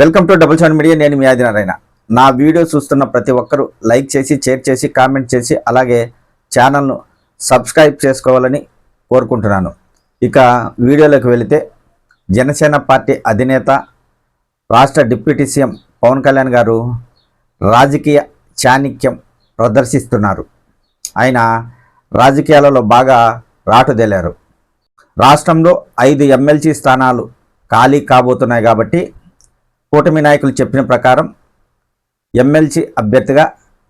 Welcome to double seven media నేను మీ ఆదినారాయణ నా వీడియో చూస్తున్న ప్రతి ఒక్కరూ లైక్ చేసి షేర్ చేసి కామెంట్ చేసి అలాగే ఛానల్ను సబ్స్క్రైబ్ చేసుకోవాలని కోరుకుంటున్నాను. ఇక వీడియోలోకి వెళితే జనసేన పార్టీ అధినేత రాష్ట్ర డిప్యూటీ సీఎం పవన్ కళ్యాణ్ గారు రాజకీయ చాణిక్యం ప్రదర్శిస్తున్నారు. ఆయన రాజకీయాలలో బాగా రాటుదేలారు రాష్ట్రంలో ఐదు ఎమ్మెల్సీ స్థానాలు ఖాళీ కాబోతున్నాయి కాబట్టి కూటమి నాయకులు చెప్పిన ప్రకారం ఎమ్మెల్సీ అభ్యర్థిగా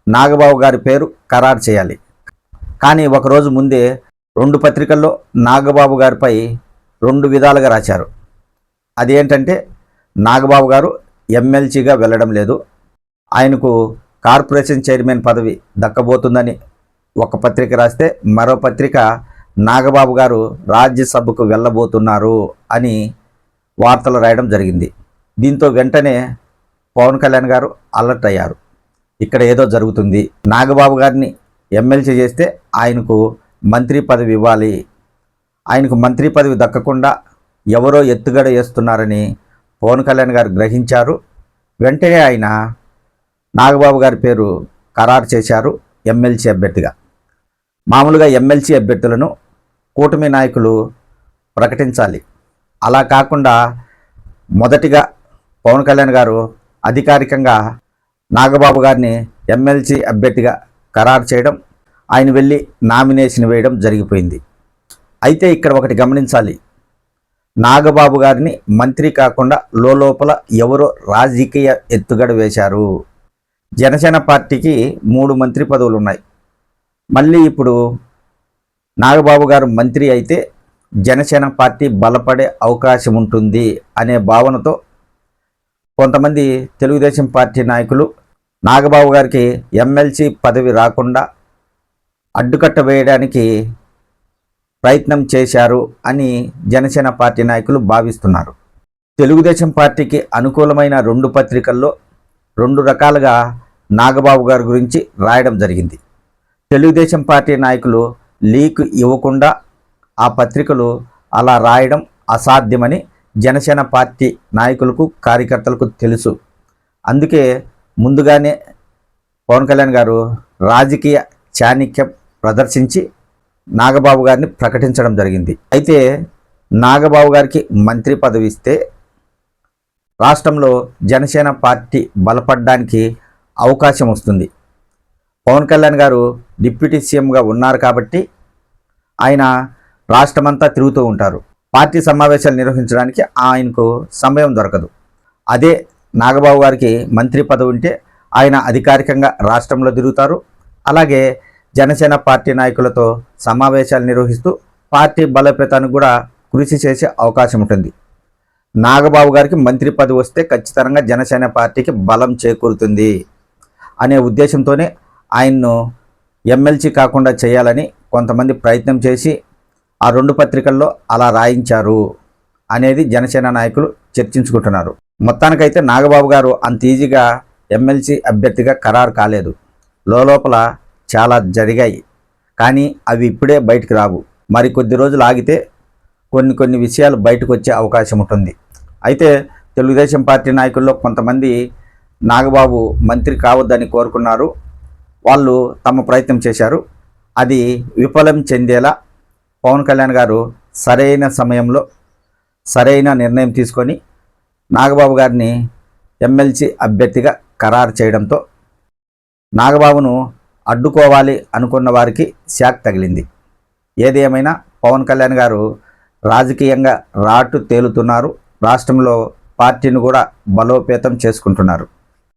నాగబాబు గారి పేరు ఖరారు చేయాలి. కానీ ఒకరోజు ముందే రెండు పత్రికల్లో నాగబాబు గారిపై రెండు విధాలుగా రాశారు. అదేంటంటే నాగబాబు గారు ఎమ్మెల్సీగా వెళ్ళడం లేదు. ఆయనకు కార్పొరేషన్ చైర్మన్ పదవి దక్కబోతుందని ఒక పత్రిక రాస్తే మరో పత్రిక నాగబాబు గారు రాజ్యసభకు వెళ్ళబోతున్నారు అని వార్తలు రాయడం జరిగింది. దీంతో వెంటనే పవన్ కళ్యాణ్ గారు అలర్ట్ అయ్యారు. ఇక్కడ ఏదో జరుగుతుంది. నాగబాబు గారిని ఎమ్మెల్సీ చేస్తే ఆయనకు మంత్రి పదవి ఇవ్వాలి. ఆయనకు మంత్రి పదవి దక్కకుండా ఎవరో ఎత్తుగడ వేస్తున్నారని పవన్ కళ్యాణ్ గారు గ్రహించారు. వెంటనే ఆయన నాగబాబు గారి పేరు ఖరారు చేశారు ఎమ్మెల్సీ అభ్యర్థిగా. మామూలుగా ఎమ్మెల్సీ అభ్యర్థులను కూటమి నాయకులు ప్రకటించాలి. అలా కాకుండా మొదటిగా పవన్ కళ్యాణ్ గారు అధికారికంగా నాగబాబు గారిని ఎమ్మెల్సీ అభ్యర్థిగా ఖరారు చేయడం ఆయన వెళ్ళి నామినేషన్ వేయడం జరిగిపోయింది. అయితే ఇక్కడ ఒకటి గమనించాలి. నాగబాబు గారిని మంత్రి కాకుండా లోపల ఎవరో రాజకీయ ఎత్తుగడ వేశారు. జనసేన పార్టీకి మూడు మంత్రి పదవులు ఉన్నాయి. మళ్ళీ ఇప్పుడు నాగబాబు గారు మంత్రి అయితే జనసేన పార్టీ బలపడే అవకాశం ఉంటుంది అనే భావనతో కొంతమంది తెలుగుదేశం పార్టీ నాయకులు నాగబాబు గారికి ఎమ్మెల్సీ పదవి రాకుండా అడ్డుకట్ట వేయడానికి ప్రయత్నం చేశారు అని జనసేన పార్టీ నాయకులు భావిస్తున్నారు. తెలుగుదేశం పార్టీకి అనుకూలమైన రెండు పత్రికల్లో రెండు రకాలుగా నాగబాబు గారి గురించి రాయడం జరిగింది. తెలుగుదేశం పార్టీ నాయకులు లీక్ ఇవ్వకుండా ఆ పత్రికలు అలా రాయడం అసాధ్యమని జనసేన పార్టీ నాయకులకు కార్యకర్తలకు తెలుసు. అందుకే ముందుగానే పవన్ కళ్యాణ్ గారు రాజకీయ చాణిక్యం ప్రదర్శించి నాగబాబు గారిని ప్రకటించడం జరిగింది. అయితే నాగబాబు గారికి మంత్రి పదవి ఇస్తే రాష్ట్రంలో జనసేన పార్టీ బలపడడానికి అవకాశం వస్తుంది. పవన్ కళ్యాణ్ గారు డిప్యూటీ సీఎంగా ఉన్నారు కాబట్టి ఆయన రాష్ట్రమంతా తిరుగుతూ ఉంటారు. పార్టీ సమావేశాలు నిర్వహించడానికి ఆయనకు సమయం దొరకదు. అదే నాగబాబు గారికి మంత్రి పదవి ఉంటే ఆయన అధికారికంగా రాష్ట్రంలో తిరుగుతారు. అలాగే జనసేన పార్టీ నాయకులతో సమావేశాలు నిర్వహిస్తూ పార్టీ బలోపేతానికి కూడా కృషి చేసే అవకాశం ఉంటుంది. నాగబాబు గారికి మంత్రి పదవి వస్తే ఖచ్చితంగా జనసేన పార్టీకి బలం చేకూరుతుంది అనే ఉద్దేశంతోనే ఆయన్ను ఎమ్మెల్సీ కాకుండా చేయాలని కొంతమంది ప్రయత్నం చేసి ఆ రెండు పత్రికల్లో అలా రాయించారు అనేది జనసేన నాయకులు చర్చించుకుంటున్నారు. మొత్తానికైతే నాగబాబు గారు అంత ఈజీగా ఎమ్మెల్సీ అభ్యర్థిగా ఖరారు కాలేదు. లోపల చాలా జరిగాయి. కానీ అవి ఇప్పుడే బయటకు రావు. మరి కొద్ది రోజులు ఆగితే కొన్ని కొన్ని విషయాలు బయటకు వచ్చే అవకాశం ఉంటుంది. అయితే తెలుగుదేశం పార్టీ నాయకుల్లో కొంతమంది నాగబాబు మంత్రి కావద్దని కోరుకున్నారు. వాళ్ళు తమ ప్రయత్నం చేశారు. అది విఫలం చెందేలా పవన్ కళ్యాణ్ గారు సరైన సమయంలో సరైన నిర్ణయం తీసుకొని నాగబాబు గారిని ఎమ్మెల్సీ అభ్యర్థిగా ఖరారు చేయడంతో నాగబాబును అడ్డుకోవాలి అనుకున్న వారికి శాక్ తగిలింది. ఏది ఏమైనా పవన్ కళ్యాణ్ గారు రాజకీయంగా రాటు తేలుతున్నారు. రాష్ట్రంలో పార్టీని కూడా బలోపేతం చేసుకుంటున్నారు.